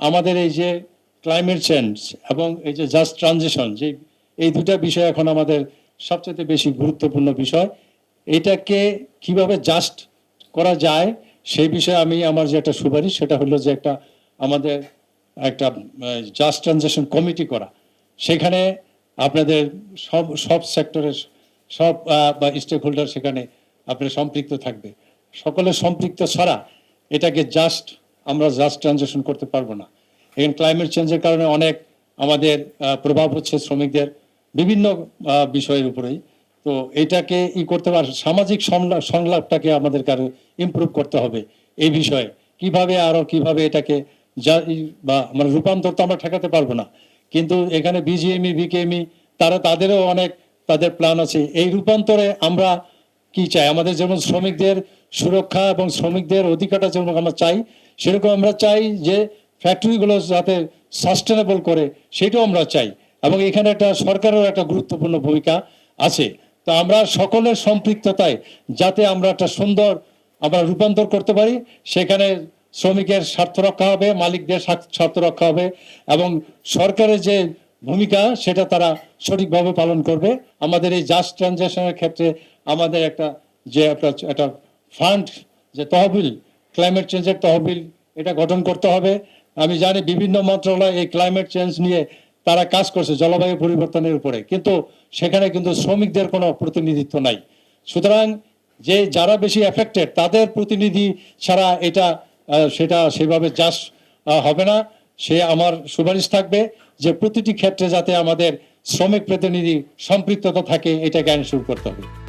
আমাদের এই যে ক্লাইমেট চেঞ্জ এবং এই যে জাস্ট ট্রানজিশন যে এই দুটা বিষয় এখন আমাদের সবচেয়ে বেশি গুরুত্বপূর্ণ বিষয়, এটাকে কীভাবে জাস্ট করা যায় সেই বিষয়ে আমি আমার যে একটা সুপারিশ, সেটা হলো যে একটা আমাদের একটা জাস্ট ট্রানজেকশন কমিটি করা। সেখানে আপনাদের সব সব সেক্টরের সব বা স্টেক হোল্ডার সেখানে আপনার সম্পৃক্ত থাকবে। সকলের সম্পৃক্ত ছাড়া এটাকে জাস্ট আমরা জাস্ট ট্রানজেকশন করতে পারব না। এখন ক্লাইমেট চেঞ্জের কারণে অনেক আমাদের প্রভাব হচ্ছে শ্রমিকদের বিভিন্ন বিষয়ের উপরেই। তো এটাকে ই করতে পার, সামাজিক সংলাপটাকে আমাদের কারও ইমপ্রুভ করতে হবে এই বিষয়ে। কীভাবে আরও, কীভাবে এটাকে যা বা মানে রূপান্তর তো আমরা ঠেকাতে পারব না। কিন্তু এখানে বিজিএমই বিকেএমই তারা তাদেরও অনেক তাদের প্ল্যান আছে। এই রূপান্তরে আমরা কি চাই? আমাদের যেমন শ্রমিকদের সুরক্ষা এবং শ্রমিকদের অধিকারটা যেমন আমরা চাই, সেরকম আমরা চাই যে ফ্যাক্টরিগুলো যাতে সাস্টেনেবল করে, সেটাও আমরা চাই। এবং এখানে একটা সরকারের একটা গুরুত্বপূর্ণ ভূমিকা আছে। তো আমরা সকলের সম্পৃক্ততায় যাতে আমরা একটা সুন্দর আমরা রূপান্তর করতে পারি, সেখানে শ্রমিকের স্বার্থ রক্ষা হবে, মালিকদের স্বার্থ- স্বার্থ রক্ষা হবে এবং সরকারের যে ভূমিকা সেটা তারা সঠিকভাবে পালন করবে। আমাদের এই জাস্ট ট্রানজ্যাকশনের ক্ষেত্রে আমাদের একটা যে একটা ফান্ড, যে তহবিল, ক্লাইমেট চেঞ্জের তহবিল, এটা গঠন করতে হবে। আমি জানি বিভিন্ন মন্ত্রণালয় এই ক্লাইমেট চেঞ্জ নিয়ে তারা কাজ করছে জলবায়ু পরিবর্তনের উপরে, কিন্তু সেখানে কিন্তু শ্রমিকদের কোনো প্রতিনিধিত্ব নাই। সুতরাং যে যারা বেশি এফেক্টেড তাদের প্রতিনিধি ছাড়া এটা সেটা সেভাবে জাস্ট হবে না। সে আমার সুপারিশ থাকবে যে প্রতিটি ক্ষেত্রে যাতে আমাদের শ্রমিক প্রতিনিধি সম্পৃক্ততা থাকে, এটা জ্ঞান শুরু করতে হবে।